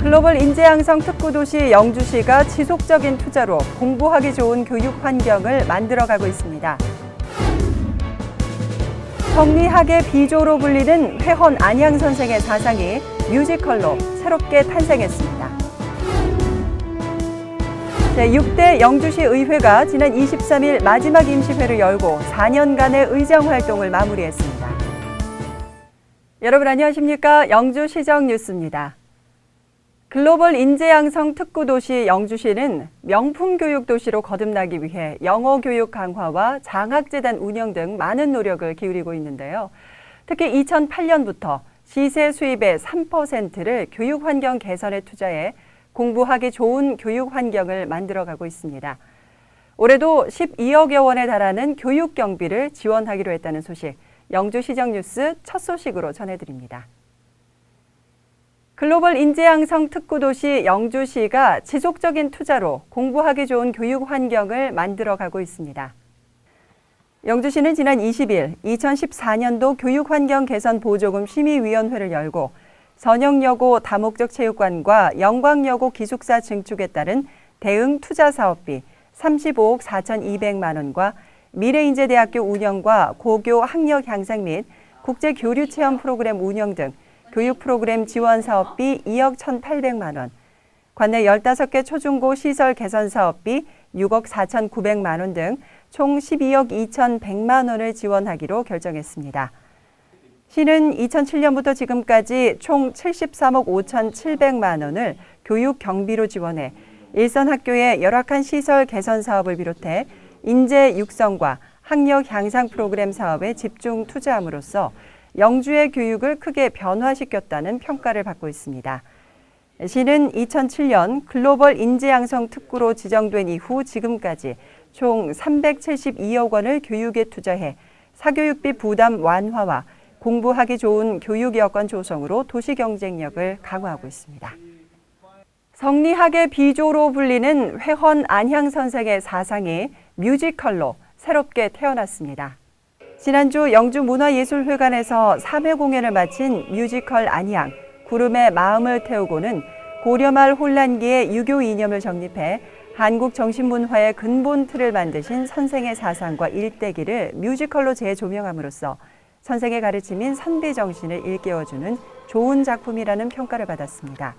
글로벌 인재 양성 특구 도시 영주시가 지속적인 투자로 공부하기 좋은 교육 환경을 만들어가고 있습니다. 성리학의 비조로 불리는 회헌 안양 선생의 사상이 뮤지컬로 새롭게 탄생했습니다. 제6대 영주시 의회가 지난 23일 마지막 임시회를 열고 4년간의 의정 활동을 마무리했습니다. 여러분 안녕하십니까? 영주시정 뉴스입니다. 글로벌 인재 양성 특구 도시 영주시는 명품 교육 도시로 거듭나기 위해 영어 교육 강화와 장학 재단 운영 등 많은 노력을 기울이고 있는데요. 특히 2008년부터 시세 수입의 3%를 교육 환경 개선에 투자해 공부하기 좋은 교육 환경을 만들어가고 있습니다. 올해도 12억여 원에 달하는 교육 경비를 지원하기로 했다는 소식, 영주시정 뉴스 첫 소식으로 전해드립니다. 글로벌 인재 양성 특구 도시 영주시가 지속적인 투자로 공부하기 좋은 교육 환경을 만들어 가고 있습니다. 영주시는 지난 20일 2014년도 교육 환경 개선 보조금 심의위원회를 열고 선영여고 다목적 체육관과 영광여고 기숙사 증축에 따른 대응 투자 사업비 35억 4,200만 원과 미래인재대학교 운영과 고교 학력 향상 및 국제 교류 체험 프로그램 운영 등 교육 프로그램 지원 사업비 2억 1,800만 원, 관내 15개 초중고 시설 개선 사업비 6억 4,900만 원 등 총 12억 2,100만 원을 지원하기로 결정했습니다. 시는 2007년부터 지금까지 총 73억 5,700만 원을 교육 경비로 지원해 일선 학교의 열악한 시설 개선 사업을 비롯해 인재 육성과 학력 향상 프로그램 사업에 집중 투자함으로써 영주의 교육을 크게 변화시켰다는 평가를 받고 있습니다. 시는 2007년 글로벌 인재 양성 특구로 지정된 이후 지금까지 총 372억 원을 교육에 투자해 사교육비 부담 완화와 공부하기 좋은 교육 여건 조성으로 도시 경쟁력을 강화하고 있습니다. 성리학의 비조로 불리는 회헌 안향 선생의 사상이 뮤지컬로 새롭게 태어났습니다. 지난주 영주문화예술회관에서 3회 공연을 마친 뮤지컬 안양 구름의 마음을 태우고는 고려 말 혼란기의 유교 이념을 정립해 한국 정신문화의 근본 틀을 만드신 선생의 사상과 일대기를 뮤지컬로 재조명함으로써 선생의 가르침인 선비 정신을 일깨워주는 좋은 작품이라는 평가를 받았습니다.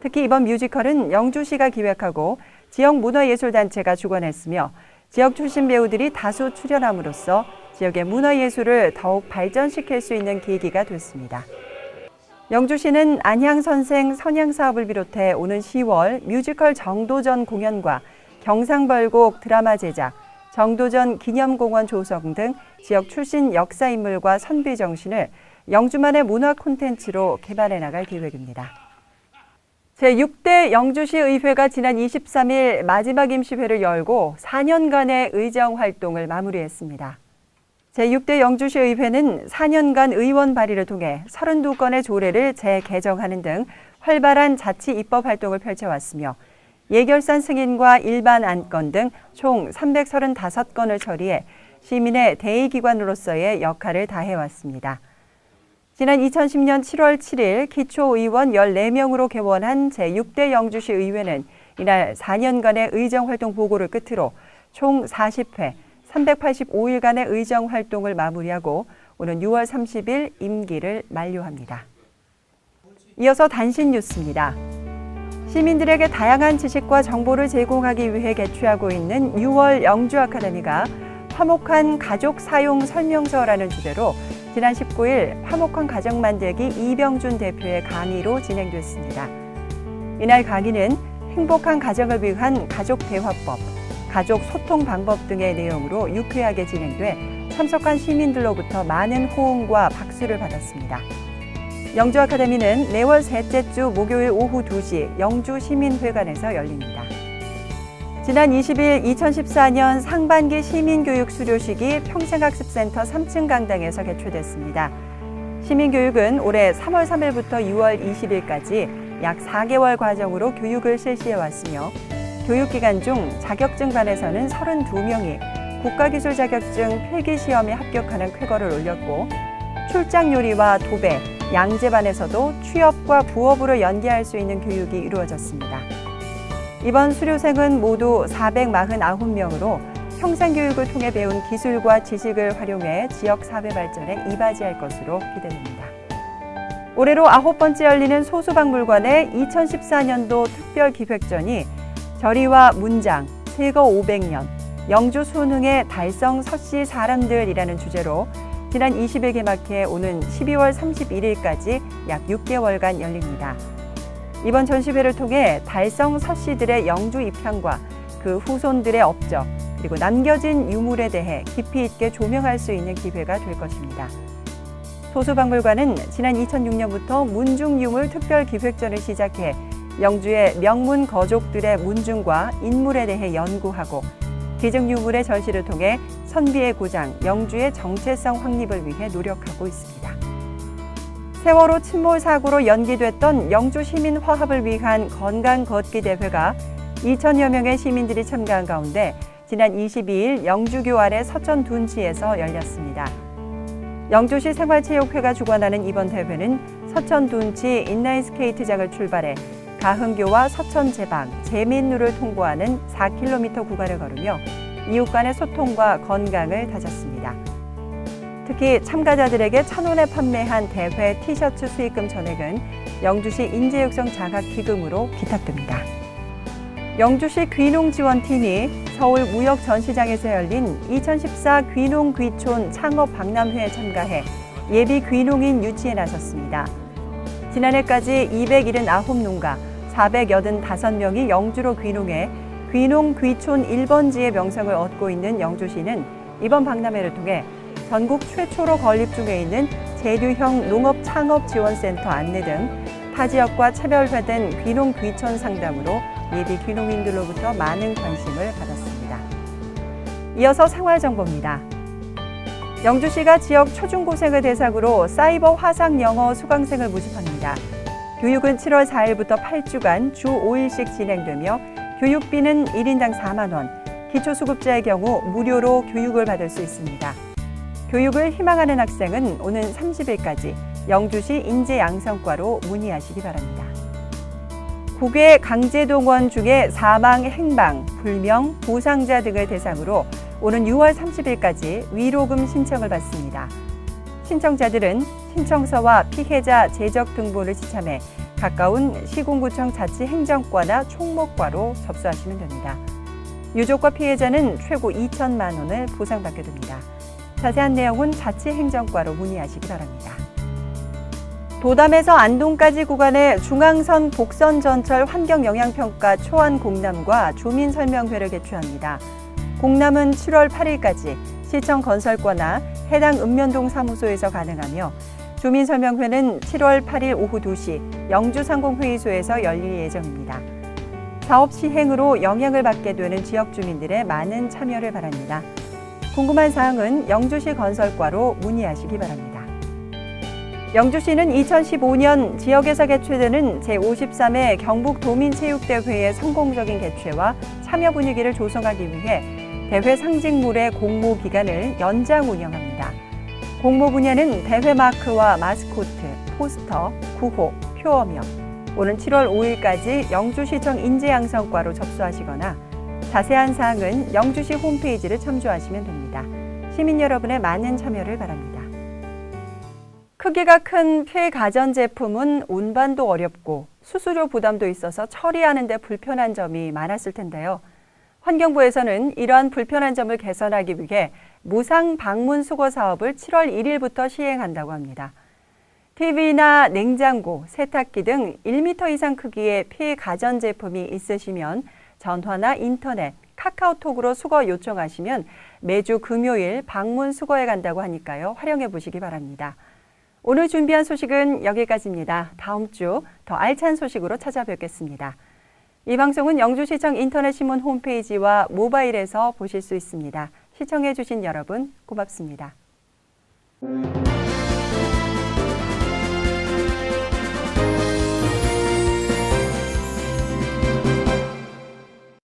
특히 이번 뮤지컬은 영주시가 기획하고 지역 문화예술단체가 주관했으며 지역 출신 배우들이 다수 출연함으로써 지역의 문화예술을 더욱 발전시킬 수 있는 계기가 됐습니다. 영주시는 안향선생 선양사업을 비롯해 오는 10월 뮤지컬 정도전 공연과 경상벌곡 드라마 제작, 정도전 기념공원 조성 등 지역 출신 역사 인물과 선비 정신을 영주만의 문화 콘텐츠로 개발해 나갈 계획입니다. 제6대 영주시 의회가 지난 23일 마지막 임시회를 열고 4년간의 의정 활동을 마무리했습니다. 제6대 영주시 의회는 4년간 의원 발의를 통해 32건의 조례를 재개정하는 등 활발한 자치 입법 활동을 펼쳐왔으며 예결산 승인과 일반 안건 등 총 335건을 처리해 시민의 대의기관으로서의 역할을 다해왔습니다. 지난 2010년 7월 7일 기초의원 14명으로 개원한 제6대 영주시 의회는 이날 4년간의 의정활동 보고를 끝으로 총 40회 385일간의 의정 활동을 마무리하고 오는 6월 30일 임기를 만료합니다. 이어서 단신 뉴스입니다. 시민들에게 다양한 지식과 정보를 제공하기 위해 개최하고 있는 6월 영주 아카데미가 화목한 가족 사용 설명서라는 주제로 지난 19일 화목한 가정 만들기 이병준 대표의 강의로 진행됐습니다. 이날 강의는 행복한 가정을 위한 가족 대화법, 가족 소통 방법 등의 내용으로 유쾌하게 진행돼 참석한 시민들로부터 많은 호응과 박수를 받았습니다. 영주 아카데미는 매월 셋째 주 목요일 오후 2시 영주 시민회관에서 열립니다. 지난 20일 2014년 상반기 시민교육 수료식이 평생학습센터 3층 강당에서 개최됐습니다. 시민교육은 올해 3월 3일부터 6월 20일까지 약 4개월 과정으로 교육을 실시해 왔으며 교육기간 중 자격증 반에서는 32명이 국가기술 자격증 필기시험에 합격하는 쾌거를 올렸고 출장 요리와 도배, 양재반에서도 취업과 부업으로 연계할 수 있는 교육이 이루어졌습니다. 이번 수료생은 모두 449명으로 평생교육을 통해 배운 기술과 지식을 활용해 지역 사회 발전에 이바지할 것으로 기대됩니다. 올해로 아홉 번째 열리는 소수박물관의 2014년도 특별기획전이 절이와 문장, 세거 500년, 영주 수능의 달성 서씨 사람들이라는 주제로 지난 20일 개막해 오는 12월 31일까지 약 6개월간 열립니다. 이번 전시회를 통해 달성 서씨들의 영주 입향과 그 후손들의 업적, 그리고 남겨진 유물에 대해 깊이 있게 조명할 수 있는 기회가 될 것입니다. 소수박물관은 지난 2006년부터 문중유물 특별기획전을 시작해 영주의 명문 거족들의 문중과 인물에 대해 연구하고 기증유물의 전시를 통해 선비의 고장, 영주의 정체성 확립을 위해 노력하고 있습니다. 세월호 침몰 사고로 연기됐던 영주 시민 화합을 위한 건강 걷기 대회가 2천여 명의 시민들이 참가한 가운데 지난 22일 영주교 아래 서천 둔치에서 열렸습니다. 영주시 생활체육회가 주관하는 이번 대회는 서천 둔치 인라인 스케이트장을 출발해 가흥교와 서천 제방, 제민루를 통과하는 4km 구간을 걸으며 이웃 간의 소통과 건강을 다졌습니다. 특히 참가자들에게 천원에 판매한 대회 티셔츠 수익금 전액은 영주시 인재육성 장학기금으로 기탁됩니다. 영주시 귀농지원팀이 서울 무역전시장에서 열린 2014 귀농귀촌 창업 박람회에 참가해 예비 귀농인 유치에 나섰습니다. 지난해까지 279농가 485명이 영주로 귀농해 귀농 귀촌 1번지의 명성을 얻고 있는 영주시는 이번 박람회를 통해 전국 최초로 건립 중에 있는 재료형 농업 창업 지원센터 안내 등 타 지역과 차별화된 귀농 귀촌 상담으로 예비 귀농인들로부터 많은 관심을 받았습니다. 이어서 생활 정보입니다. 영주시가 지역 초중고생을 대상으로 사이버 화상 영어 수강생을 모집합니다. 교육은 7월 4일부터 8주간 주 5일씩 진행되며 교육비는 1인당 4만 원, 기초수급자의 경우 무료로 교육을 받을 수 있습니다. 교육을 희망하는 학생은 오는 30일까지 영주시 인재양성과로 문의하시기 바랍니다. 국외 강제동원 중에 사망, 행방, 불명, 부상자 등을 대상으로 오는 6월 30일까지 위로금 신청을 받습니다. 신청자들은 신청서와 피해자 재적 등본을 지참해 가까운 시군구청 자치행정과나 총목과로 접수하시면 됩니다. 유족과 피해자는 최고 2천만 원을 보상받게 됩니다. 자세한 내용은 자치행정과로 문의하시기 바랍니다. 도담에서 안동까지 구간의 중앙선 복선 전철 환경 영향평가 초안 공람과 주민설명회를 개최합니다. 공람은 7월 8일까지 시청 건설과나 해당 읍면동 사무소에서 가능하며 주민설명회는 7월 8일 오후 2시 영주상공회의소에서 열릴 예정입니다. 사업 시행으로 영향을 받게 되는 지역 주민들의 많은 참여를 바랍니다. 궁금한 사항은 영주시 건설과로 문의하시기 바랍니다. 영주시는 2015년 지역에서 개최되는 제53회 경북도민체육대회의 성공적인 개최와 참여 분위기를 조성하기 위해 대회 상징물의 공모 기간을 연장 운영합니다. 공모 분야는 대회 마크와 마스코트, 포스터, 구호, 표어며 오는 7월 5일까지 영주시청 인재양성과로 접수하시거나 자세한 사항은 영주시 홈페이지를 참조하시면 됩니다. 시민 여러분의 많은 참여를 바랍니다. 크기가 큰 폐가전 제품은 운반도 어렵고 수수료 부담도 있어서 처리하는 데 불편한 점이 많았을 텐데요. 환경부에서는 이러한 불편한 점을 개선하기 위해 무상 방문 수거 사업을 7월 1일부터 시행한다고 합니다. TV나 냉장고, 세탁기 등 1m 이상 크기의 폐가전 제품이 있으시면 전화나 인터넷, 카카오톡으로 수거 요청하시면 매주 금요일 방문 수거해 간다고 하니까요. 활용해 보시기 바랍니다. 오늘 준비한 소식은 여기까지입니다. 다음 주 더 알찬 소식으로 찾아뵙겠습니다. 이 방송은 영주시청 인터넷신문 홈페이지와 모바일에서 보실 수 있습니다. 시청해주신 여러분 고맙습니다.